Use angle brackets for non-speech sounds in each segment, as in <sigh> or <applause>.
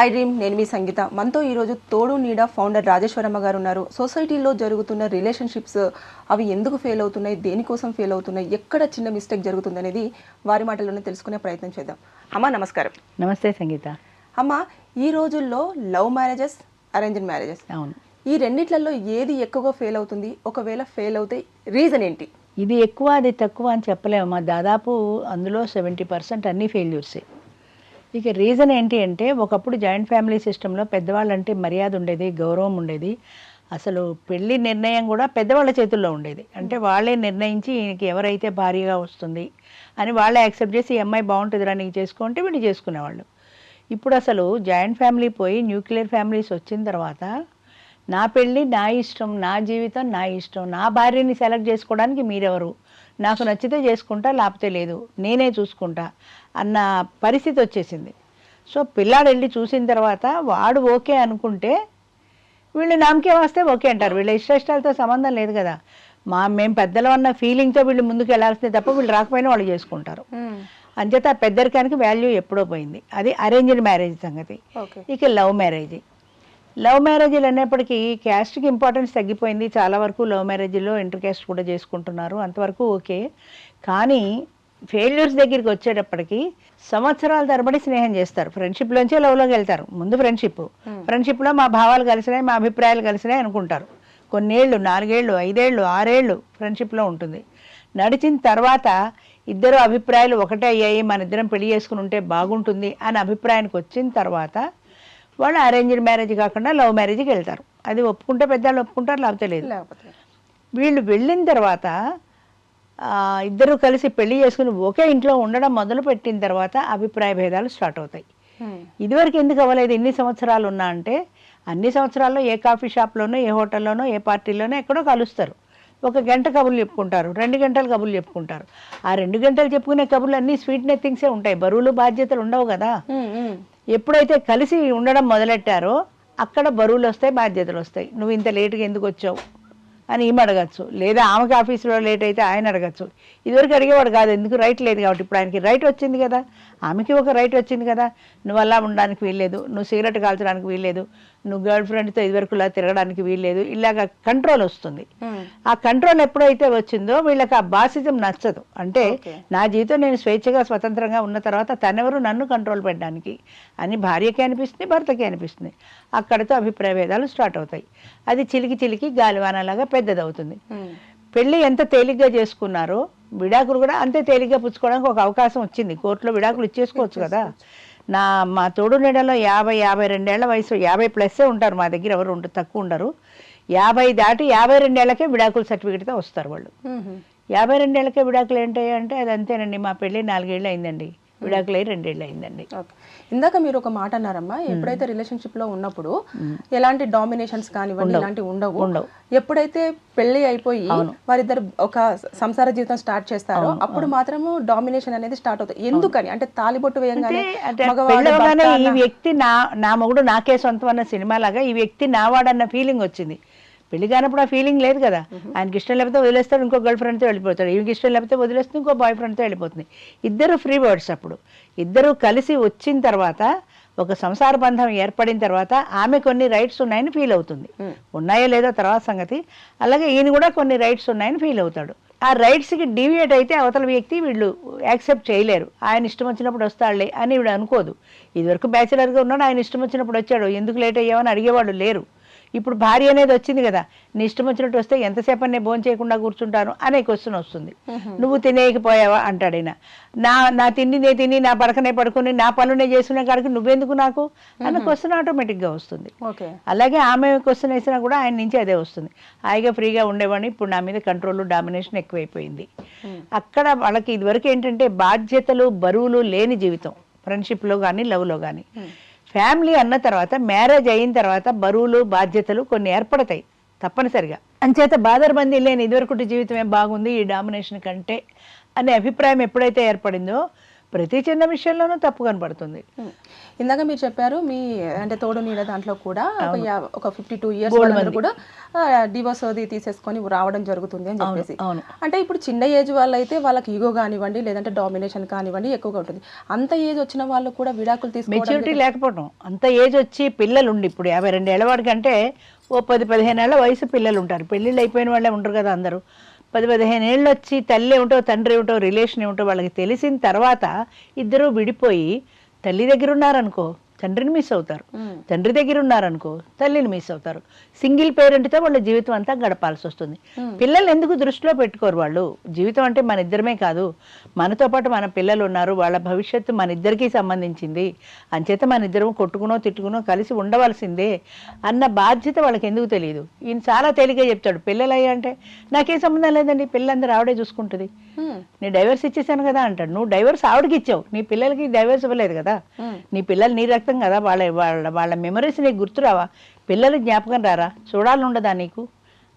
I dream నేను మీ సంగీత. మనతో ఈరోజు తోడు నీడ ఫౌండర్ రాజేశ్వరమ్మ గారు ఉన్నారు. సొసైటీలో జరుగుతున్న రిలేషన్షిప్స్ అవి ఎందుకు ఫెయిల్ అవుతున్నాయి? దేనికోసం ఫెయిల్ అవుతున్నాయి? ఎక్కడ చిన్న మిస్టేక్ జరుగుతుంది అనేది వారి మాటల్లోనే తెలుసుకునే ప్రయత్నం చేద్దాం. అమ్మ నమస్కారం. నమస్తే సంగీత. అమ్మ ఈ రోజుల్లో లవ్ మ్యారేజెస్ అరేంజ్డ్ మ్యారేజెస్ అవును. ఈ రెండిట్లలో ఏది ఎక్కువగా ఫెయిల్ అవుతుంది? ఒకవేళ ఫెయిల్ అవుతే రీజన్ ఏంటి? ఇది ఎక్కువ అది తక్కువ అని చెప్పలేమమ్మా. దాదాపు అందులో సెవెంటీ పర్సెంట్ అన్ని ఫెయిల్యూర్సే. ఇక రీజన్ ఏంటి అంటే ఒకప్పుడు జాయింట్ ఫ్యామిలీ సిస్టంలో పెద్దవాళ్ళంటే మర్యాద ఉండేది గౌరవం ఉండేది. అసలు పెళ్ళి నిర్ణయం కూడా పెద్దవాళ్ళ చేతుల్లో ఉండేది. అంటే వాళ్ళే నిర్ణయించి ఈయనకి ఎవరైతే భారీగా వస్తుంది అని వాళ్ళే యాక్సెప్ట్ చేసి ఈ అమ్మాయి బాగుంటుందిరా నీకు చేసుకుంటే వీళ్ళు చేసుకునేవాళ్ళు. ఇప్పుడు అసలు జాయింట్ ఫ్యామిలీ పోయి న్యూక్లియర్ ఫ్యామిలీస్ వచ్చిన తర్వాత నా పెళ్ళి నా ఇష్టం నా జీవితం నా ఇష్టం నా భార్యని సెలెక్ట్ చేసుకోవడానికి మీరెవరు? నాకు నచ్చితే చేసుకుంటా లేకపోతే లేదు. నేనే చూసుకుంటా అన్న పరిస్థితి వచ్చేసింది. సో పిల్లాడు వెళ్ళి చూసిన తర్వాత వాడు ఓకే అనుకుంటే వీళ్ళు నామకే వస్తే ఓకే అంటారు. వీళ్ళ ఇష్ట ఇష్టాలతో సంబంధం లేదు కదా. మా మేము పెద్దలు అన్న ఫీలింగ్తో వీళ్ళు ముందుకు వెళ్ళాల్సిందే తప్ప వీళ్ళు రాకపోయినా వాళ్ళు చేసుకుంటారు. అంచేత పెద్దరికానికి వాల్యూ ఎప్పుడో పోయింది. అది అరేంజ్డ్ మ్యారేజ్ సంగతి. ఇక లవ్ మ్యారేజ్ లవ్ మ్యారేజీలు అనేప్పటికీ క్యాస్ట్కి ఇంపార్టెన్స్ తగ్గిపోయింది. చాలా వరకు లవ్ మ్యారేజ్లో ఇంటర్ క్యాస్ట్ కూడా చేసుకుంటున్నారు. అంతవరకు ఓకే. కానీ ఫెయిల్యూర్స్ దగ్గరికి వచ్చేటప్పటికి సంవత్సరాల తరబడి స్నేహం చేస్తారు. ఫ్రెండ్షిప్లోంచే లవ్లోకి వెళ్తారు. ముందు ఫ్రెండ్షిప్ ఫ్రెండ్షిప్లో మా భావాలు కలిసినాయి మా అభిప్రాయాలు కలిసినాయి అనుకుంటారు. కొన్నేళ్ళు నాలుగేళ్ళు ఐదేళ్ళు ఆరేళ్ళు ఫ్రెండ్షిప్లో ఉంటుంది. నడిచిన తర్వాత ఇద్దరు అభిప్రాయాలు ఒకటే అయ్యాయి. మన ఇద్దరం పెళ్ళి చేసుకుని ఉంటే బాగుంటుంది అని అభిప్రాయానికి వచ్చిన తర్వాత వాళ్ళు అరేంజ్డ్ మ్యారేజ్ కాకుండా లవ్ మ్యారేజ్కి వెళ్తారు. అది ఒప్పుకుంటే పెద్దవాళ్ళు ఒప్పుకుంటారు లేకపోతే లేదు. వీళ్ళు వెళ్ళిన తర్వాత ఇద్దరు కలిసి పెళ్ళి చేసుకుని ఒకే ఇంట్లో ఉండడం మొదలు పెట్టిన తర్వాత అభిప్రాయ భేదాలు స్టార్ట్ అవుతాయి. ఇదివరకు ఎందుకు అవ్వలేదు? ఇన్ని సంవత్సరాలు ఉన్నా అంటే అన్ని సంవత్సరాల్లో ఏ కాఫీ షాప్లోనో ఏ హోటల్లోనో ఏ పార్టీలోనో ఎక్కడో కలుస్తారు. ఒక గంట కబుర్లు చెప్పుకుంటారు రెండు గంటలు కబుర్లు చెప్పుకుంటారు. ఆ రెండు గంటలు చెప్పుకునే కబుర్లు అన్నీ స్వీట్ నెత్తింగ్సే ఉంటాయి. బరువులు బాధ్యతలు ఉండవు కదా. ఎప్పుడైతే కలిసి ఉండడం మొదలెట్టారో అక్కడ బరువులు వస్తాయి బాధ్యతలు వస్తాయి. నువ్వు ఇంత లేటుగా ఎందుకు వచ్చావు అని ఈమె అడగచ్చు. లేదా ఆమెకి ఆఫీసులో లేట్ అయితే ఆయన అడగచ్చు. ఇదివరకు అడిగేవాడు కాదు ఎందుకు రైట్ లేదు కాబట్టి. ఇప్పుడు ఆయనకి రైట్ వచ్చింది కదా. ఆమెకి ఒక రైట్ వచ్చింది కదా. నువ్వు అలా ఉండడానికి వీల్లేదు. నువ్వు సిగరెట్ కాల్చడానికి వీల్లేదు. నువ్వు గర్ల్ ఫ్రెండ్తో ఇదివరకులా తిరగడానికి వీల్లేదు ఇలాగ కంట్రోల్ వస్తుంది. ఆ కంట్రోల్ ఎప్పుడైతే వచ్చిందో వీళ్ళకి ఆ బాసిజం నచ్చదు. అంటే. నా జీవితం నేను స్వేచ్ఛగా స్వతంత్రంగా ఉన్న తర్వాత తనెవరు నన్ను కంట్రోల్ పెట్టడానికి అని భార్యకి అనిపిస్తుంది భర్తకి అనిపిస్తుంది. అక్కడితో అభిప్రాయ భేదాలు స్టార్ట్ అవుతాయి. అది చిలికి చిలికి గాలివానలాగా పెద్దదవుతుంది. పెళ్ళి ఎంత తేలిగ్గా చేసుకున్నారో విడాకులు కూడా అంతే తేలిగ్గా పుచ్చుకోవడానికి ఒక అవకాశం వచ్చింది. కోర్టులో విడాకులు ఇచ్చేసుకోవచ్చు కదా. నా మా తోడు నీడలో యాభై యాభై రెండేళ్ళ వయసు యాభై ప్లస్సే ఉంటారు మా దగ్గర ఎవరు ఉండరు తక్కువ ఉండరు. యాభై దాటి యాభై రెండేళ్ళకే విడాకుల సర్టిఫికేట్తో వస్తారు వాళ్ళు. యాభై రెండేళ్ళకే విడాకులు ఏంటి అంటే అది అంతేనండి మా పెళ్ళి నాలుగేళ్ళు అయిందండి. విడాకులు అయ్యి రెండేళ్ళు అయిందండి. ఓకే. ఇందాక మీరు ఒక మాట అన్నారమ్మా ఎప్పుడైతే రిలేషన్షిప్లో ఉన్నప్పుడు ఎలాంటి డామినేషన్స్ కానివ్వండి ఇలాంటి ఉండవు. ఎప్పుడైతే పెళ్ళి అయిపోయి వారిద్దరు ఒక సంసార జీవితం స్టార్ట్ చేస్తారో అప్పుడు మాత్రము డామినేషన్ అనేది స్టార్ట్ అవుతుంది. ఎందుకని? అంటే తాలిబొట్టు వేయంగానే ఈ వ్యక్తి నా నా మొగుడు నాకే సొంతం అన్న సినిమా లాగా ఈ వ్యక్తి నావాడన్న ఫీలింగ్ వచ్చింది. పెళ్ళి కానప్పుడు ఆ ఫీలింగ్ లేదు కదా. ఆయనకి ఇష్టం లేకపోతే వదిలేస్తాడు ఇంకో గర్ల్ ఫ్రెండ్తో వెళ్ళిపోతాడు. ఈమెకి ఇష్టం లేకపోతే వదిలేస్తే ఇంకో బాయ్ ఫ్రెండ్తో వెళ్ళిపోతుంది. ఇద్దరు ఫ్రీ బర్డ్స్ అప్పుడు. ఇద్దరు కలిసి వచ్చిన తర్వాత ఒక సంసార బంధం ఏర్పడిన తర్వాత ఆమె కొన్ని రైట్స్ ఉన్నాయని ఫీల్ అవుతుంది. ఉన్నాయో లేదో తర్వాత సంగతి. అలాగే ఈయన కూడా కొన్ని రైట్స్ ఉన్నాయని ఫీల్ అవుతాడు. ఆ రైట్స్కి డీవియేట్ అయితే అవతల వ్యక్తి వీళ్ళు యాక్సెప్ట్ చేయలేరు. ఆయన ఇష్టం వచ్చినప్పుడు వస్తాడులే అని వీడు అనుకోదు. ఇదివరకు బ్యాచిలర్గా ఉన్నాడు ఆయన ఇష్టం వచ్చినప్పుడు వచ్చాడు. ఎందుకు లేట్ అయ్యావని అడిగేవాడు లేరు. ఇప్పుడు భార్య అనేది వచ్చింది కదా నీ ఇష్టం వచ్చినట్టు వస్తే ఎంతసేపు నేను భోజనం చేయకుండా కూర్చుంటాను అనే క్వశ్చన్ వస్తుంది. నువ్వు తినేయకపోయావా? అంటాడు ఈయన. నా నా తిండి నే తిని నా పడకనే పడుకుని నా పనులనే చేసుకునే కాడికి నువ్వెందుకు నాకు? అన్న క్వశ్చన్ ఆటోమేటిక్గా వస్తుంది. అలాగే ఆమె క్వశ్చన్ వేసినా కూడా ఆయన నుంచి అదే వస్తుంది. హాయిగా ఫ్రీగా ఉండేవాడిని. ఇప్పుడు నా మీద కంట్రోల్ డామినేషన్ ఎక్కువైపోయింది. అక్కడ వాళ్ళకి ఇదివరకు ఏంటంటే బాధ్యతలు బరువులు లేని జీవితం. ఫ్రెండ్షిప్లో కానీ లవ్లో కానీ ఫ్యామిలీ అన్న తర్వాత మ్యారేజ్ అయిన తర్వాత బరువులు బాధ్యతలు కొన్ని ఏర్పడతాయి తప్పనిసరిగా. అంచేత బాదరబందీ లేని ఇదివరకుటి జీవితమే బాగుంది ఈ డామినేషన్ కంటే అనే అభిప్రాయం ఎప్పుడైతే ఏర్పడిందో ప్రతి చిన్న విషయంలోనూ తప్పు కనపడుతుంది ఉమ్. ఇందాక మీరు చెప్పారు మీ అంటే తోడు నీడ దాంట్లో కూడా ఒక ఫిఫ్టీ టూ ఇయర్స్ కూడా డివోర్స్ అది తీసేసుకొని రావడం జరుగుతుంది అని చెప్పేసి. అంటే ఇప్పుడు చిన్న ఏజ్ వాళ్ళు అయితే వాళ్ళకి ఈగో కానివ్వండి లేదంటే డామినేషన్ కానివ్వండి ఎక్కువగా ఉంటుంది. అంత ఏజ్ వచ్చిన వాళ్ళు కూడా విడాకులు తీసుకోవడం మెచ్యూరిటీ లేకపోవడం. అంత ఏజ్ వచ్చి పిల్లలు ఉండి ఇప్పుడు యాభై రెండు ఏళ్ళ వాడికి అంటే ఓ పది పదిహేను ఏళ్ళ వయసు పిల్లలు ఉంటారు పెళ్ళిళ్ళు అయిపోయిన వాళ్ళే ఉంటారు కదా అందరూ. పది పదిహేను ఏళ్ళు వచ్చి తల్లి ఏమిటో తండ్రి ఏమిటో రిలేషన్ ఏమిటో వాళ్ళకి తెలిసిన తర్వాత ఇద్దరూ విడిపోయి తల్లి దగ్గర ఉన్నారనుకో తండ్రిని మిస్ అవుతారు. తండ్రి దగ్గర ఉన్నారనుకో తల్లిని మిస్ అవుతారు. సింగిల్ పేరెంట్తో వాళ్ళ జీవితం అంతా గడపాల్సి వస్తుంది. పిల్లలు ఎందుకు దృష్టిలో పెట్టుకోరు వాళ్ళు? జీవితం అంటే మన ఇద్దరమే కాదు. మనతో పాటు మన పిల్లలు ఉన్నారు. వాళ్ళ భవిష్యత్తు మన ఇద్దరికీ సంబంధించింది. అంచేత మన ఇద్దరం కొట్టుకునో తిట్టుకునో కలిసి ఉండవలసిందే అన్న బాధ్యత వాళ్ళకి ఎందుకు తెలియదు? ఈయన చాలా తేలిగ్గా చెప్తాడు. పిల్లలు అంటే నాకేం సంబంధం లేదండి. పిల్లలందరూ ఆవిడే చూసుకుంటుంది. నేను డైవర్స్ ఇచ్చేసాను కదా అంటాడు. నువ్వు డైవర్స్ ఆవిడకి ఇచ్చావు. నీ పిల్లలకి డైవర్స్ ఇవ్వలేదు కదా. నీ పిల్లలు నీ రక్తం కదా? వాళ్ళ వాళ్ళ వాళ్ళ మెమరీస్ నీకు గుర్తురావా? పిల్లలు జ్ఞాపకం రారా? చూడాలని ఉండదా నీకు?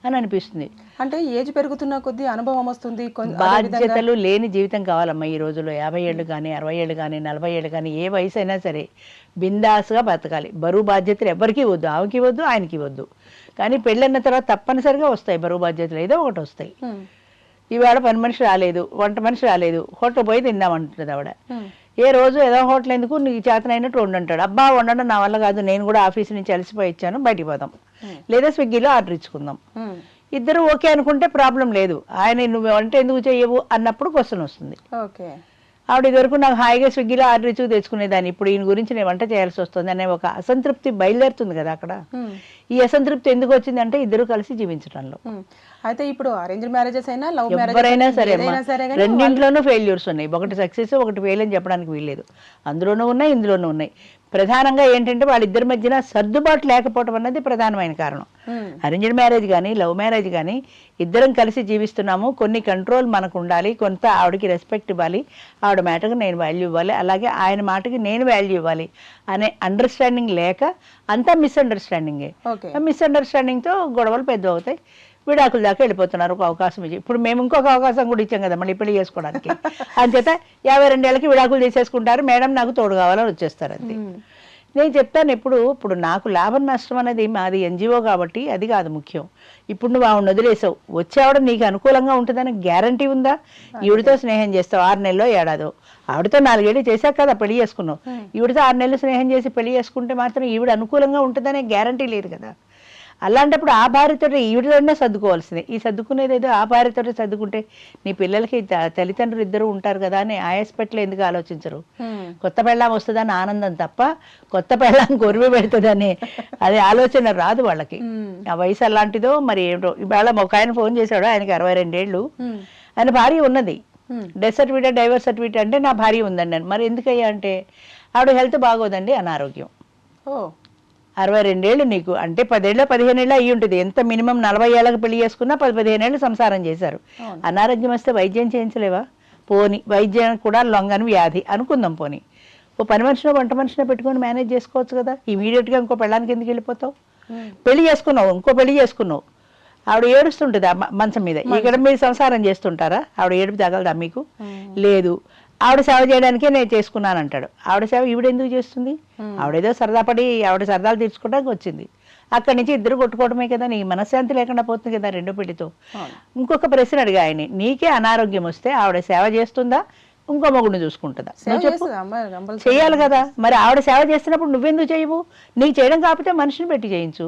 అని అనిపిస్తుంది. అంటే ఏజ్ పెరుగుతున్న కొద్దీ అనుభవం వస్తుంది. బాధ్యతలు లేని జీవితం కావాలమ్మా ఈ రోజుల్లో. యాభై ఏళ్ళు కానీ అరవై ఏళ్ళు కానీ నలభై ఏళ్ళు కానీ ఏ వయసు అయినా సరే బిందాస్గా బతకాలి. బరువు బాధ్యతలు ఎవరికి వద్దు ఆమెకి వద్దు ఆయనకి వద్దు కానీ పెళ్ళన్న తర్వాత తప్పనిసరిగా వస్తాయి బరువు బాధ్యతలు. ఏదో ఒకటి వస్తాయి. ఇవాళ పని మనిషి రాలేదు వంట మనిషి రాలేదు హోటల్ పోయి తిందామంటుంది ఆవిడ. ఏ రోజు ఏదో హోటల్ ఎందుకు నీకు చేతనైనట్టు వండంటాడు. అబ్బా వండడం నా వల్ల కాదు నేను కూడా ఆఫీస్ నుంచి అలసిపోయి ఇచ్చాను బయటికి పోదాం. లేదా స్విగ్గీలో ఆర్డర్ ఇచ్చుకుందాం. ఇద్దరు ఓకే అనుకుంటే ప్రాబ్లం లేదు. ఆయన నువ్వు వంట ఎందుకు చేయవు అన్నప్పుడు క్వశ్చన్ వస్తుంది. ఓకే. ఆవిడ ఇదివరకు నాకు హాయిగా స్విగ్గీలో ఆర్డర్ ఇచ్చి తెచ్చుకునేదాన్ని. ఇప్పుడు ఈయన గురించి నేను వంట చేయాల్సి వస్తుంది అనే ఒక అసంతృప్తి బయలుదేరుతుంది కదా అక్కడ. ఈ అసంతృప్తి ఎందుకు వచ్చిందంటే ఇద్దరు కలిసి జీవించడంలో. అయితే ఇప్పుడు అరేంజ్ మ్యారేజెస్ అయినా లవ్ ఎవరైనా సరే రెండింట్లోనూ ఫెయిల్యూర్స్ ఉన్నాయి. ఒకటి సక్సెస్ ఒకటి ఫెయిల్ అని చెప్పడానికి వీల్లేదు. అందులోనూ ఉన్నాయి ఇందులోనూ ఉన్నాయి. ప్రధానంగా ఏంటంటే వాళ్ళిద్దరి మధ్యన సర్దుబాటు లేకపోవడం అన్నది ప్రధానమైన కారణం. అరేంజ్డ్ మ్యారేజ్ కానీ లవ్ మ్యారేజ్ కానీ ఇద్దరం కలిసి జీవిస్తున్నాము. కొన్ని కంట్రోల్ మనకు ఉండాలి కొంత ఆవిడకి రెస్పెక్ట్ ఇవ్వాలి. ఆవిడ మాటకు నేను వాల్యూ ఇవ్వాలి. అలాగే ఆయన మాటకి నేను వాల్యూ ఇవ్వాలి అనే అండర్స్టాండింగ్ లేక అంతా మిస్అండర్స్టాండింగే మిస్అండర్స్టాండింగ్తో గొడవలు పెద్ద అవుతాయి విడాకుల దాకా వెళ్ళిపోతున్నారు ఒక అవకాశం ఇచ్చి. ఇప్పుడు మేము ఇంకొక అవకాశం కూడా ఇచ్చాం కదా మళ్ళీ పెళ్ళి చేసుకోవడానికి. అంచేత యాభై రెండేళ్ళకి విడాకులు తీసేసుకుంటారు. మేడం నాకు తోడు కావాలని వచ్చేస్తారు అంతే. ఉమ్. నేను చెప్తాను ఎప్పుడు ఇప్పుడు నాకు లాభం నష్టం అనేది మాది ఎన్జిఓ కాబట్టి అది కాదు ముఖ్యం. ఇప్పుడు నువ్వు ఆవిడ వదిలేసావు. వచ్చేవాడు నీకు అనుకూలంగా ఉంటుందని గ్యారంటీ ఉందా? ఈవిడితో స్నేహం చేస్తావు ఆరు నెలలో ఏడాదో. ఆవిడతో నాలుగేళ్ళు చేశాక కదా పెళ్ళి చేసుకున్నావు. ఈవిడితో ఆరు నెలలు స్నేహం చేసి పెళ్ళి చేసుకుంటే మాత్రం ఈవిడ అనుకూలంగా ఉంటుందనే గ్యారంటీ లేదు కదా. అలాంటప్పుడు ఆ భార్యతో ఈవిడతోనే సర్దుకోవాల్సిందే ఈ సర్దుకునేది ఏదో ఆ భార్యతో సర్దుకుంటే నీ పిల్లలకి తల్లిదండ్రులు ఇద్దరు ఉంటారు కదా అని ఆయాస్పెట్లు ఎందుకు ఆలోచించరు. కొత్త పెళ్ళాం వస్తుందని ఆనందం తప్ప కొత్త పెళ్ళాం కొరివి పెడుతుందని అది ఆలోచన రాదు వాళ్ళకి. ఆ వయసు అలాంటిదో మరి ఏమిటో ఇవాళ ఒక ఆయన ఫోన్ చేశాడు ఆయనకి అరవై రెండేళ్ళు. ఆయన భార్య ఉన్నది. డెత్ సర్టిఫికేట్ డైవర్స్ సర్టిఫికేట్ అంటే నా భార్య ఉందండి మరి ఎందుకయ్యా అంటే ఆవిడ హెల్త్ బాగోదండి అనారోగ్యం ఓ అరవై రెండేళ్ళు నీకు. అంటే పదేళ్ళ పదిహేనేళ్ళు అయ్యి ఉంటుంది. ఎంత మినిమం నలభై ఏళ్ళకి పెళ్ళి చేసుకున్నా పది పదిహేనేళ్ళు సంసారం చేశారు. అనారోగ్యం వస్తే వైద్యం చేయించలేవా? పోని. వైద్యం కూడా లొంగని వ్యాధి. అనుకుందాం పోని. ఓ పని మనిషినో వంట మనిషినో పెట్టుకొని మేనేజ్ చేసుకోవచ్చు కదా. ఇమీడియట్గా ఇంకో పెళ్ళానికి ఎందుకు వెళ్ళిపోతావు. పెళ్ళి చేసుకున్నావు. ఇంకో పెళ్ళి చేసుకున్నావు. ఆవిడ ఏడుస్తుంటుంది మంచం మీద. ఇక్కడ మీరు సంసారం చేస్తుంటారా? ఆవిడ ఏడుపు తగలదా మీకు? లేదు. ఆవిడ సేవ చేయడానికే నేను చేసుకున్నాను అంటాడు ఆవిడ సేవ ఈవిడ ఎందుకు చేస్తుంది? ఆవిడేదో సరదా పడి ఆవిడ సరదాలు తీర్చుకోవడానికి వచ్చింది. అక్కడి నుంచి ఇద్దరు కొట్టుకోవడమే కదా నీ మనశ్శాంతి లేకుండా పోతుంది కదా రెండో పెళ్ళితో అవును. ఇంకొక ప్రశ్న అడిగా ఆయన నీకే అనారోగ్యం వస్తే ఆవిడ సేవ చేస్తుందా? ఇంకో మగుడిని చూసుకుంటుందా? చెప్పు. చేయాలి కదా. మరి ఆవిడ సేవ చేస్తున్నప్పుడు నువ్వెందుకు చేయవు నీకు చేయడం కాకపోతే మనిషిని పెట్టి చేయించు.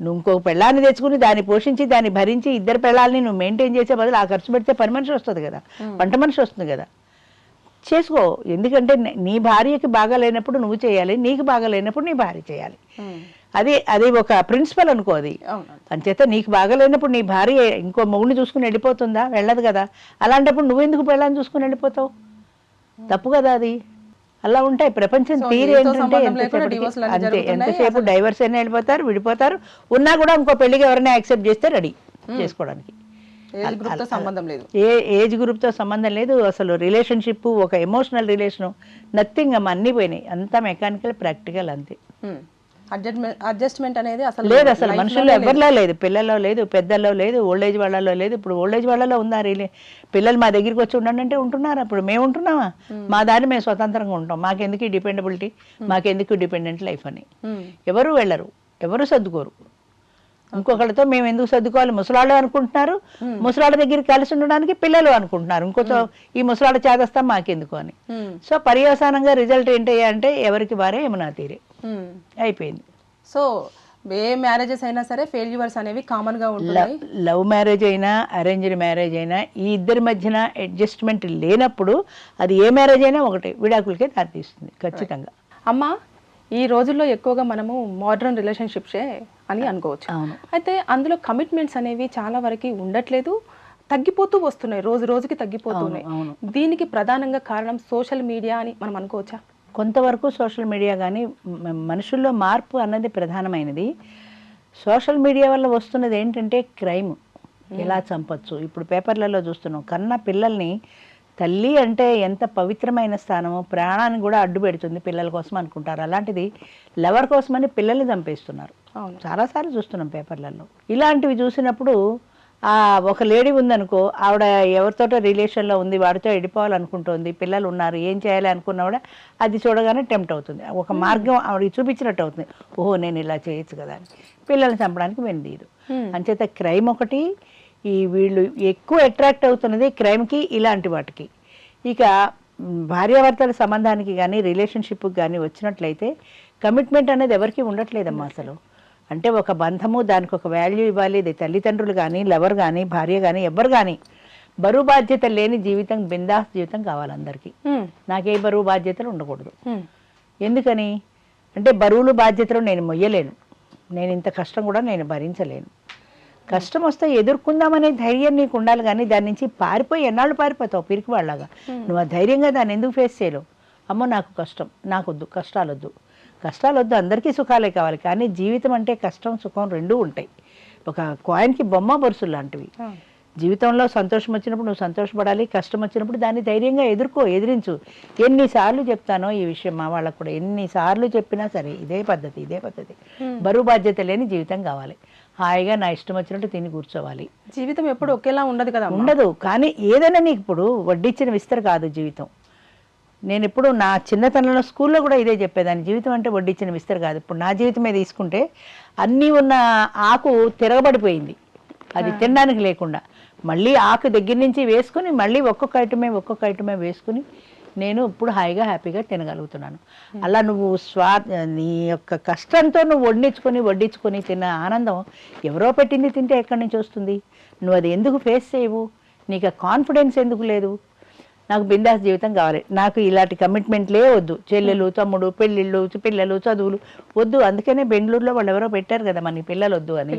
నువ్వు ఇంకో పెళ్ళాన్ని తెచ్చుకుని దాన్ని పోషించి దాన్ని భరించి ఇద్దరు పెళ్ళాలని నువ్వు మెయింటైన్ చేసే బదులు ఆ ఖర్చు పెడితే పని మనిషి వస్తుంది కదా. వంట మనిషి వస్తుంది కదా. చేసుకో. ఎందుకంటే నీ- భార్యకి బాగా లేనప్పుడు నువ్వు చేయాలి నీకు బాగా లేనప్పుడు నీ భార్య చేయాలి. అది అది ఒక ప్రిన్సిపల్ అనుకో అది. అంచేత నీకు బాగా లేనప్పుడు నీ భార్య ఇంకో మొగుడిని చూసుకుని వెళ్ళిపోతుందా? వెళ్ళదు కదా. అలాంటప్పుడు నువ్వెందుకు పెళ్ళాన్ని చూసుకుని వెళ్ళిపోతావు? తప్పు కదా అది. అలా ఉంటాయి. ప్రపంచం తీరు ఏంటంటే అంతే. ఎంతసేపు డైవర్స్ అయినా వెళ్ళిపోతారు విడిపోతారు. ఉన్నా కూడా ఇంకో పెళ్ళికి ఎవరైనా యాక్సెప్ట్ చేస్తే రెడీ చేసుకోవడానికి. ఏజ్ గ్రూప్తో సంబంధం లేదు. ఏ ఏజ్ గ్రూప్తో సంబంధం లేదు. అసలు రిలేషన్షిప్ ఒక ఎమోషనల్ రిలేషను నథింగ్ అమ్మ అన్నీ పోయినాయి. అంతా మెకానికల్ ప్రాక్టికల్ అంతే. అడ్జస్ట్మెంట్ అనేది అసలు లేదు అసలు మనుషుల్లో. ఎవరిలో లేదు. పిల్లల్లో లేదు పెద్దల్లో లేదు ఓల్డ్ ఏజ్ వాళ్ళలో లేదు. ఇప్పుడు ఓల్డ్ ఏజ్ వాళ్ళలో ఉందా రిలే పిల్లలు మా దగ్గరికి వచ్చి ఉండండి అంటే ఉంటున్నారు? అప్పుడు మేము ఉంటున్నామా? మా దారి మేము స్వతంత్రంగా ఉంటాం. మాకెందుకు డిపెండబిలిటీ? మాకెందుకు డిపెండెంట్ లైఫ్ అని. ఎవరు వెళ్ళరు. ఎవరు సర్దుకోరు. ఇంకొకళ్ళతో మేము ఎందుకు సర్దుకోవాలి? ముసలాళ్ళు అనుకుంటున్నారు. ముసలాళ్ళ దగ్గర కలిసి ఉండడానికి పిల్లలు అనుకుంటున్నారు. ఇంకొక ఈ ముసలాళ్ళ చేదస్తాం మాకెందుకు అని. సో పర్యవసానంగా రిజల్ట్ ఏంటయ్యా అంటే ఎవరికి వారే ఏమన్నా తీరే. అయిపోయింది. సో ఏ మ్యారేజెస్ అయినా సరే ఫెయిల్యూర్స్ అనేవి కామన్గా ఉంటున్నాయి. లవ్ మ్యారేజ్ అయినా అరేంజ్డ్ మ్యారేజ్ అయినా ఈ ఇద్దరి మధ్యన అడ్జస్ట్మెంట్ లేనప్పుడు అది ఏ మ్యారేజ్ అయినా ఒకటే. విడాకులకే దారితీస్తుంది ఖచ్చితంగా. అమ్మ ఈ రోజుల్లో ఎక్కువగా మనము మోడర్న్ రిలేషన్షిప్సే అని అనుకోవచ్చు. అయితే అందులో కమిట్మెంట్స్ అనేవి చాలా వరకు ఉండట్లేదు తగ్గిపోతూ వస్తున్నాయి రోజు రోజుకి తగ్గిపోతున్నాయి దీనికి ప్రధానంగా కారణం సోషల్ మీడియా అని మనం అనుకోవచ్చా? కొంతవరకు సోషల్ మీడియా కానీ మనుషుల్లో మార్పు అన్నది ప్రధానమైనది. సోషల్ మీడియా వల్ల వస్తున్నది ఏంటంటే క్రైమ్ ఎలా చంపొచ్చు? ఇప్పుడు పేపర్లలో చూస్తున్నాం కన్న పిల్లల్ని తల్లి అంటే ఎంత పవిత్రమైన స్థానమో ప్రాణాన్ని కూడా అడ్డు పెడుతుంది పిల్లల కోసం అనుకుంటారు. అలాంటిది లవర్ కోసమని పిల్లల్ని చంపేస్తున్నారు. చాలాసార్లు చూస్తున్నాం పేపర్లలో. ఇలాంటివి చూసినప్పుడు ఆ ఒక లేడీ ఉందనుకో ఆవిడ ఎవరితోటో రిలేషన్లో ఉంది వాడితో ఎడిపోవాలనుకుంటోంది పిల్లలు ఉన్నారు ఏం చేయాలి అనుకున్నా కూడా అది చూడగానే టెంప్ట్ అవుతుంది. ఒక మార్గం ఆవిడకి చూపించినట్టు అవుతుంది. ఓహో నేను ఇలా చేయొచ్చు కదా అని. పిల్లల్ని చంపడానికి Hmm. అంచేత క్రైమ్ ఒకటి ఈ వీళ్ళు ఎక్కువ అట్రాక్ట్ అవుతున్నది క్రైమ్కి ఇలాంటి వాటికి. ఇక భార్యాభర్తల సంబంధానికి కానీ రిలేషన్షిప్కి కానీ వచ్చినట్లయితే కమిట్మెంట్ అనేది ఎవరికి ఉండట్లేదమ్మా అసలు. అంటే ఒక బంధము దానికి ఒక వాల్యూ ఇవ్వాలి. ఇది తల్లిదండ్రులు కానీ లవర్ కానీ భార్య కానీ ఎవరు కానీ బరువు బాధ్యత లేని జీవితం బిందాస్ జీవితం కావాలి అందరికీ. నాకే బరువు బాధ్యతలు ఉండకూడదు. ఎందుకని? అంటే బరువులు బాధ్యతలు నేను మొయ్యలేను. నేను ఇంత కష్టం కూడా నేను భరించలేను. కష్టం వస్తే ఎదుర్కొందామనే ధైర్యం నీకు ఉండాలి కానీ దాని నుంచి పారిపోయి ఎన్నాళ్ళు పారిపోతావు? పిరికి వాళ్ళగా. నువ్వు ఆ ధైర్యంగా దాన్ని ఎందుకు ఫేస్ చేయలేవు? అమ్మో నాకు కష్టం. నాకొద్దు. కష్టాలు వద్దు కష్టాలు వద్దు అందరికీ సుఖాలే కావాలి. కానీ జీవితం అంటే కష్టం సుఖం రెండూ ఉంటాయి. ఒక కాయిన్కి బొమ్మ బొరుసులు లాంటివి. జీవితంలో సంతోషం వచ్చినప్పుడు నువ్వు సంతోషపడాలి. కష్టం వచ్చినప్పుడు దాన్ని ధైర్యంగా ఎదుర్కో ఎదిరించు. ఎన్నిసార్లు చెప్తానో ఈ విషయం మా వాళ్ళకు కూడా. ఎన్నిసార్లు చెప్పినా సరే ఇదే పద్ధతి ఇదే పద్ధతి. బరువు బాధ్యత లేని జీవితం కావాలి. హాయిగా నా ఇష్టం వచ్చినట్టు తిని కూర్చోవాలి. జీవితం ఎప్పుడు ఒకేలా ఉండదు కదా. ఉండదు. కానీ ఏదైనా నీకు ఇప్పుడు వడ్డించిన విస్తర కాదు జీవితం. నేను ఇప్పుడు నా చిన్నతనంలో స్కూల్లో కూడా ఇదే చెప్పేదాన్ని. జీవితం అంటే వడ్డించిన విస్తర కాదు. ఇప్పుడు నా జీవితమే తీసుకుంటే అన్నీ ఉన్న ఆకు తిరగబడిపోయింది. అది తినడానికి లేకుండా. మళ్ళీ ఆకు దగ్గర నుంచి వేసుకుని మళ్ళీ ఒక్కొక్క ఐటమే ఒక్కొక్క ఐటమే వేసుకుని నేను ఇప్పుడు హాయిగా హ్యాపీగా తినగలుగుతున్నాను. అలా నువ్వు స్వా నీ యొక్క కష్టంతో నువ్వు వడ్డించుకొని వడ్డించుకొని తిన్న ఆనందం ఎవరో పెట్టింది తింటే ఎక్కడి నుంచి వస్తుంది? నువ్వు అది ఎందుకు ఫేస్ చేయవు? నీకు కాన్ఫిడెన్స్ ఎందుకు లేదు? నాకు బిందాస్ జీవితం కావాలి. నాకు ఇలాంటి కమిట్మెంట్లే వద్దు. చెల్లెలు తమ్ముడు పెళ్ళిళ్ళు పిల్లలు చదువులు వద్దు. అందుకనే బెంగళూరులో వాళ్ళు ఎవరో పెట్టారు కదా మన పిల్లలు వద్దు అని.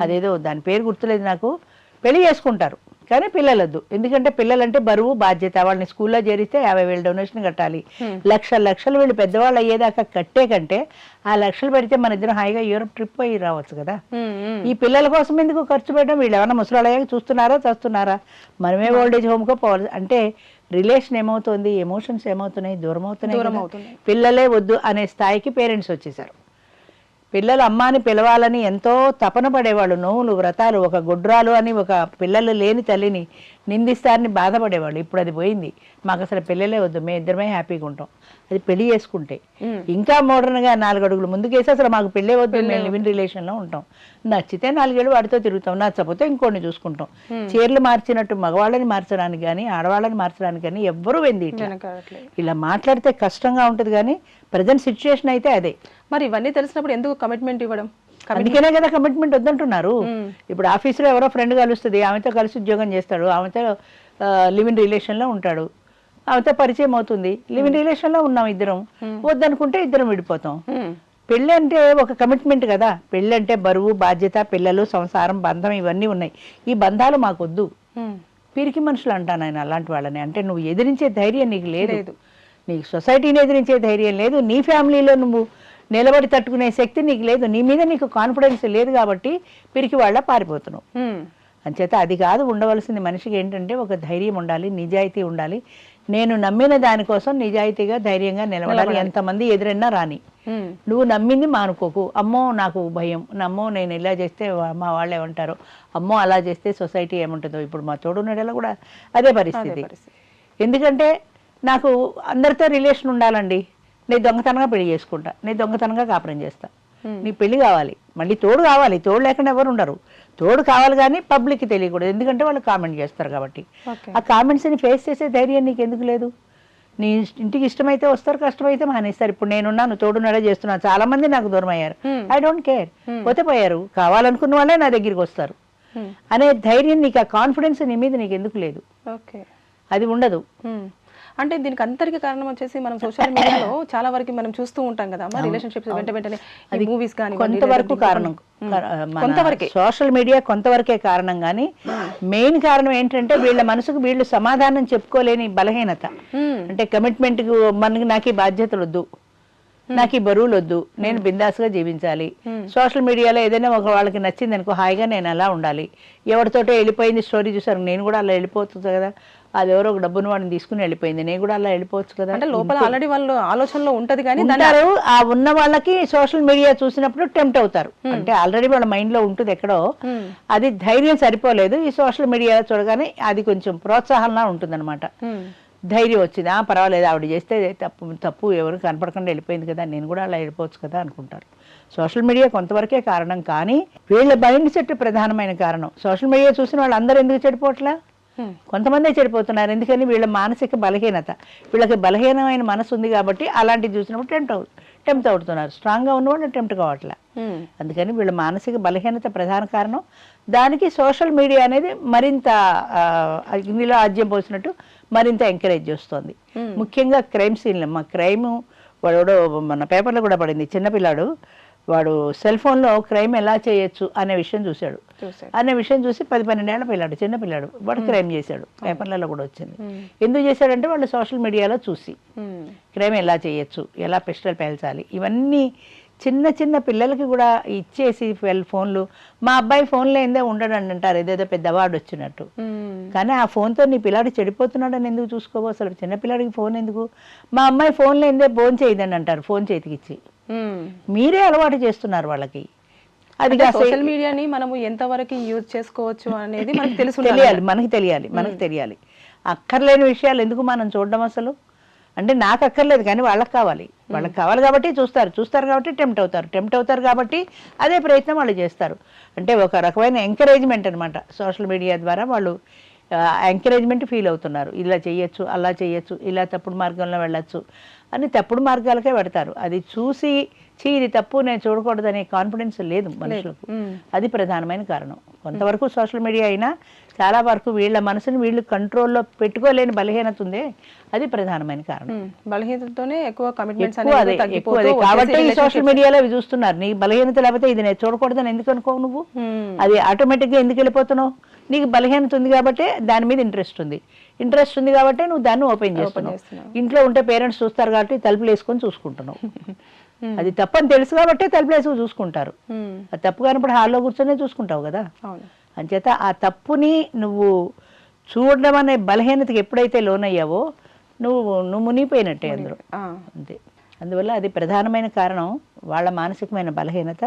అదేదో దాని పేరు గుర్తులేదు నాకు. పెళ్ళి చేసుకుంటారు. కానీ పిల్లలొద్దు. ఎందుకంటే పిల్లలంటే బరువు బాధ్యత. వాళ్ళని స్కూల్లో చేరిస్తే యాభై వేలు డొనేషన్ కట్టాలి. లక్షల లక్షలు వీళ్ళు పెద్దవాళ్ళు అయ్యేదాకా కట్టే కంటే ఆ లక్షలు పెడితే మన ఇద్దరం హాయిగా యూరోప్ ట్రిప్ పోయి రావచ్చు కదా. ఈ పిల్లల కోసం ఎందుకు ఖర్చు పెట్టడం? వీళ్ళు ఏమన్నా ముసలాళ్ళయ్యాక చూస్తున్నారా చస్తున్నారా? మనమే ఓల్డేజ్ హోమ్కో పోవాలి. అంటే రిలేషన్ ఏమవుతుంది ఎమోషన్స్ ఏమవుతున్నాయి దూరం. అవుతున్నాయి. పిల్లలే వద్దు అనే స్థాయికి పేరెంట్స్ వచ్చేసారు. పిల్లలు అమ్మాని పిలవాలని ఎంతో తపన పడేవాళ్ళు. నోవులు వ్రతాలు ఒక గుడ్రాలు అని ఒక పిల్లలు లేని తల్లిని నిందిస్తారని బాధపడేవాళ్ళు. ఇప్పుడు అది పోయింది. మాకు అసలు పిల్లలే వద్దు. మేము ఇద్దరమే హ్యాపీగా ఉంటాం. అది పెళ్ళి చేసుకుంటే. ఇంకా మోడర్న్గా నాలుగు అడుగులు ముందుకేసి అసలు మాకు పెళ్ళే వద్దు. మేము లివింగ్ రిలేషన్లో ఉంటాం. నచ్చితే నాలుగేళ్ళు వాడితో తిరుగుతాం. నచ్చకపోతే ఇంకోటి చూసుకుంటాం. చీరలు మార్చినట్టు మగవాళ్ళని మార్చడానికి కానీ ఆడవాళ్ళని మార్చడానికి కానీ ఎవ్వరూ వెంది ఇట్లా. ఇలా మాట్లాడితే కష్టంగా ఉంటుంది కానీ ప్రజెంట్ సిచ్యుయేషన్ అయితే అదే. మరి ఇవన్నీ తెలిసినప్పుడు ఎందుకు కమిట్మెంట్ ఇవ్వడం? అందుకనే కదా కమిట్మెంట్ వద్దంటున్నారు. ఇప్పుడు ఆఫీసులో ఎవరో ఫ్రెండ్ కలుస్తుంది ఆమెతో కలిసి ఉద్యోగం చేస్తాడు ఆమెతో లివింగ్ రిలేషన్లో ఉంటాడు. ఆమెతో పరిచయం అవుతుంది లివింగ్ రిలేషన్లో ఉన్నాం ఇద్దరం. వద్దనుకుంటే ఇద్దరం విడిపోతాం. ఉమ్, పెళ్ళి అంటే ఒక కమిట్మెంట్ కదా. పెళ్ళి అంటే బరువు బాధ్యత పిల్లలు సంసారం బంధం ఇవన్నీ ఉన్నాయి. ఈ బంధాలు మాకొద్దు. పిరికి మనుషులు అంటాను ఆయన అలాంటి వాళ్ళని. అంటే నువ్వు ఎదిరించే ధైర్యం నీకు లేదు. లేదు. నీకు సొసైటీని ఎదిరించే ధైర్యం లేదు. నీ ఫ్యామిలీలో నువ్వు నిలబడి తట్టుకునే శక్తి నీకు లేదు. నీ మీద నీకు కాన్ఫిడెన్స్ లేదు కాబట్టి పిరికి వాళ్ళ పారిపోతున్నావు. అంచేత అది కాదు ఉండవలసింది మనిషికి ఏంటంటే ఒక ధైర్యం ఉండాలి నిజాయితీ ఉండాలి. నేను నమ్మిన దానికోసం నిజాయితీగా ధైర్యంగా నిలబడాలి. ఎంతమంది ఎదురైనా రాని. నువ్వు నమ్మింది మానుకోకు. అమ్మో నాకు భయం. అమ్మో నేను ఇలా చేస్తే మా వాళ్ళు ఏమంటారు అమ్మో అలా చేస్తే సొసైటీ ఏముంటుందో. ఇప్పుడు మా తోడు నెడలో కూడా అదే పరిస్థితి. ఎందుకంటే నాకు అందరితో రిలేషన్ ఉండాలండి. నేను దొంగతనంగా పెళ్ళి చేసుకుంటా నేను దొంగతనంగా కాపురం చేస్తా. నీ పెళ్ళి కావాలి మళ్ళీ తోడు కావాలి తోడు లేకుండా ఎవరు ఉండరు. తోడు కావాలి కానీ పబ్లిక్కి తెలియకూడదు ఎందుకంటే వాళ్ళు కామెంట్ చేస్తారు కాబట్టి. ఆ కామెంట్స్ని ఫేస్ చేసే ధైర్యం నీకు ఎందుకు లేదు? నీ ఇష్ట- ఇంటికి ఇష్టమైతే వస్తారు కష్టమైతే మానేస్తారు. ఇప్పుడు నేనున్నాను తోడున్నడే చేస్తున్నాను చాలా మంది నాకు దూరం అయ్యారు. ఐ డోంట్ కేర్ పోతే పోయారు కావాలనుకున్న వాళ్ళే నా దగ్గరికి వస్తారు. అనే ధైర్యం నీకు ఆ కాన్ఫిడెన్స్ నీ మీద నీకు ఎందుకు లేదు? ఓకే. అది ఉండదు. అంటే దీనికి అంతరికి కారణం వచ్చేసి మనం సోషల్ మీడియాలో చాలా వరకు మనం చూస్తూ ఉంటాం కదా. మా రిలేషన్షిప్స్ వెంట వెంటనే మూవీస్ కానీ కొంతవరకు కారణం. కొంతవరకే. సోషల్ మీడియా కొంతవరకే కారణం కానీ మెయిన్ కారణం ఏంటంటే వీళ్ళ మనసుకు వీళ్ళు సమాధానం చెప్పుకోలేని బలహీనత. అంటే కమిట్మెంట్ మనకి నాకు ఈ బాధ్యతలు వద్దు నాకు ఈ బరువులు వద్దు నేను బిందాస్గా జీవించాలి. సోషల్ మీడియాలో ఏదైనా ఒక వాళ్ళకి నచ్చింది అనుకో హాయిగా నేను అలా ఉండాలి. ఎవరితోటో వెళ్ళిపోయింది స్టోరీ చూసారు నేను కూడా అలా వెళ్ళిపోతుంది కదా. అది ఎవరో ఒక డబ్బును వాడిని తీసుకుని వెళ్ళిపోయింది. నేను కూడా అలా వెళ్ళిపోవచ్చు కదా. అంటే లోపల ఆల్రెడీ వాళ్ళు ఆలోచనలో ఉంటది కానీ ఉంటారు. ఆ ఉన్న వాళ్ళకి సోషల్ మీడియా చూసినప్పుడు టెంప్ట్ అవుతారు. అంటే ఆల్రెడీ వాళ్ళ మైండ్లో ఉంటుంది ఎక్కడో. అది ధైర్యం సరిపోలేదు. ఈ సోషల్ మీడియాలో చూడగానే అది కొంచెం ప్రోత్సాహంలా ఉంటుంది ఉమ్, ధైర్యం వచ్చింది. ఆ పర్వాలేదు. ఆవిడ చేస్తే తప్పు తప్పు ఎవరు కనపడకుండా వెళ్ళిపోయింది కదా. నేను కూడా అలా వెళ్ళిపోవచ్చు కదా అనుకుంటారు. సోషల్ మీడియా కొంతవరకే కారణం కానీ వీళ్ళ మైండ్ సెట్ ప్రధానమైన కారణం. సోషల్ మీడియా చూసిన వాళ్ళందరూ ఎందుకు చెడిపోవట్లా? కొంతమందే చెడిపోతున్నారు. ఎందుకని? వీళ్ళ మానసిక బలహీనత. వీళ్ళకి బలహీనమైన మనసు ఉంది కాబట్టి అలాంటివి చూసినప్పుడు టెంప్ట్ అవు టెంప్ట్ అవుతున్నారు. స్ట్రాంగ్గా ఉన్నవాళ్ళు టెంప్ట్ కావట్లే. ఉమ్, అందుకని వీళ్ళ మానసిక బలహీనత ప్రధాన కారణం. దానికి సోషల్ మీడియా అనేది మరింత అగ్నిలో ఆజ్యం పోసినట్టు మరింత ఎంకరేజ్ చేస్తుంది. ముఖ్యంగా క్రైమ్ సీన్లు. మా క్రైమ్ వాడు మన పేపర్లో కూడా పడింది. చిన్నపిల్లాడు వాడు సెల్ ఫోన్లో క్రైమ్ ఎలా చేయొచ్చు అనే విషయం చూశాడు. అనే విషయం చూసి పది పన్నెండేళ్ళ పిల్లాడు చిన్న పిల్లాడు వాడు క్రైమ్ చేశాడు. పేపర్లలో కూడా వచ్చింది. ఎందుకు చేశాడంటే వాళ్ళు సోషల్ మీడియాలో చూసి క్రైమ్ ఎలా చేయొచ్చు ఎలా పిస్టల్ పేల్చాలి ఇవన్నీ చిన్న చిన్న పిల్లలకి కూడా ఇచ్చేసి ఫోన్లు మా అబ్బాయి ఫోన్ లేదే ఉండడు అని అంటారు ఏదేదో పెద్ద అవార్డు వచ్చినట్టు. కానీ ఆ ఫోన్తో నీ పిల్లాడు చెడిపోతున్నాడని ఎందుకు చూసుకోవు అసలు చిన్న పిల్లాడికి ఫోన్ ఎందుకు? మా అమ్మాయి ఫోన్ లేదే ఫోన్ చేయదని అంటారు ఫోన్ చేతికిచ్చి. మీరే అలవాటు చేస్తున్నారు వాళ్ళకి. అది సోషల్ మీడియాని మనము ఎంతవరకు యూజ్ చేసుకోవచ్చు అనేది మనకు <laughs> తెలుసు. తెలియాలి మనకి తెలియాలి మనకి తెలియాలి. అక్కర్లేని విషయాలు ఎందుకు మనం చూడడం అసలు? అంటే నాకు అక్కర్లేదు కానీ వాళ్ళకి కావాలి. వాళ్ళకి కావాలి కాబట్టి చూస్తారు. చూస్తారు కాబట్టి టెంప్ట్ అవుతారు. టెంప్ట్ అవుతారు కాబట్టి అదే ప్రయత్నం వాళ్ళు చేస్తారు. అంటే ఒక రకమైన ఎంకరేజ్మెంట్ అనమాట సోషల్ మీడియా ద్వారా వాళ్ళు ఎంకరేజ్మెంట్ ఫీల్ అవుతున్నారు. ఇలా చేయొచ్చు అలా చేయొచ్చు ఇలా తప్పుడు మార్గంలో వెళ్ళొచ్చు అని తప్పుడు మార్గాలకే పెడతారు. అది చూసి చీ ఇది తప్పు నేను చూడకూడదనే కాన్ఫిడెన్స్ లేదు మనుషులకు. అది ప్రధానమైన కారణం. కొంతవరకు సోషల్ మీడియా అయినా చాలా వరకు వీళ్ళ మనసుని వీళ్ళు కంట్రోల్లో పెట్టుకోలేని బలహీనత ఉందే అది ప్రధానమైన కారణం. బలహీనతతోనే ఎక్కువ కమిట్మెంట్స్ కాబట్టి సోషల్ మీడియాలో చూస్తున్నారు. నీ బలహీనత లేకపోతే ఇది నేను చూడకూడదని ఎందుకు అనుకోవు నువ్వు? అది ఆటోమేటిక్గా ఎందుకు వెళ్ళిపోతున్నావు? నీకు బలహీనత ఉంది కాబట్టి దాని మీద ఇంట్రెస్ట్ ఉంది. ఇంట్రెస్ట్ ఉంది కాబట్టి నువ్వు దాన్ని ఓపెన్ చేస్తున్నావు. ఇంట్లో ఉంటే పేరెంట్స్ చూస్తారు కాబట్టి తలుపులు వేసుకొని చూసుకుంటున్నావు. <laughs> అది తప్పని తెలుసు కాబట్టి తలుపులు వేసుకొని చూసుకుంటారు. ఉమ్, అది తప్పు కానప్పుడు హాల్లో కూర్చొనే చూసుకుంటావు కదా. అంచేత ఆ తప్పుని నువ్వు చూడడం అనే బలహీనతకి ఎప్పుడైతే లోనయ్యావో నువ్వు నువ్వు మునిగిపోయినట్టే అందరూ అంతే. అందువల్ల అది ప్రధానమైన కారణం వాళ్ళ మానసికమైన బలహీనత.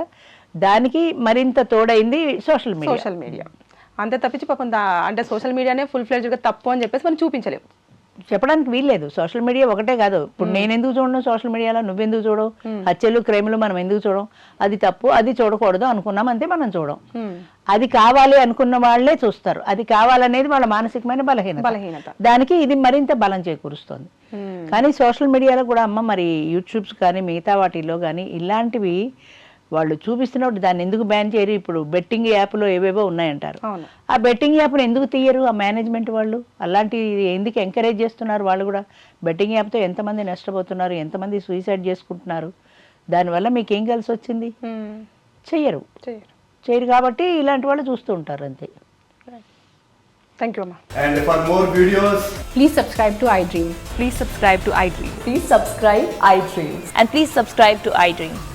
దానికి మరింత తోడైంది సోషల్ మీడియా సోషల్ మీడియా అంతే తప్పించి పాపం అంటే సోషల్ మీడియానే ఫుల్ ఫ్లెడ్జ్గా తప్పు అని చెప్పేసి మనం చూపించలేము. చెప్పడానికి వీల్లేదు. సోషల్ మీడియా ఒకటే కాదు. ఇప్పుడు నేను ఎందుకు చూడను సోషల్ మీడియాలో నువ్వెందుకు చూడవు? హత్యలు క్రైములు మనం ఎందుకు చూడం అది తప్పు అది చూడకూడదు అనుకున్నాం అంతే మనం చూడం ఉమ్, అది కావాలి అనుకున్న వాళ్ళే చూస్తారు. అది కావాలనేది వాళ్ళ మానసికమైన బలహీనత. బలహీనత. దానికి ఇది మరింత బలం చేకూరుస్తుంది. కానీ సోషల్ మీడియాలో కూడా అమ్మ మరి యూట్యూబ్స్ కానీ మిగతా వాటిల్లో కానీ ఇలాంటివి వాళ్ళు చూపిస్తున్నప్పుడు దాన్ని ఎందుకు బ్యాన్ చేయరు? ఇప్పుడు బెట్టింగ్ యాప్లో ఏవేవో ఉన్నాయంటారు. అవును. ఆ బెట్టింగ్ యాప్ని ఎందుకు తీయరు? ఆ మేనేజ్మెంట్ వాళ్ళు? అలాంటి ఎందుకు ఎంకరేజ్ చేస్తున్నారు వాళ్ళు కూడా? బెట్టింగ్ యాప్తో ఎంతమంది నష్టపోతున్నారు? ఎంతమంది సూసైడ్ చేసుకుంటున్నారు? దానివల్ల మీకు ఏం కలిసి వచ్చింది? చెయ్యరు. చేయరు చేయరు కాబట్టి ఇలాంటి వాళ్ళు చూస్తూ ఉంటారు అంతే. థ్యాంక్ యూ అమ్మా. And for more videos, Please subscribe to iDream. Please subscribe to iDream. Please subscribe iDream. And please subscribe to iDream.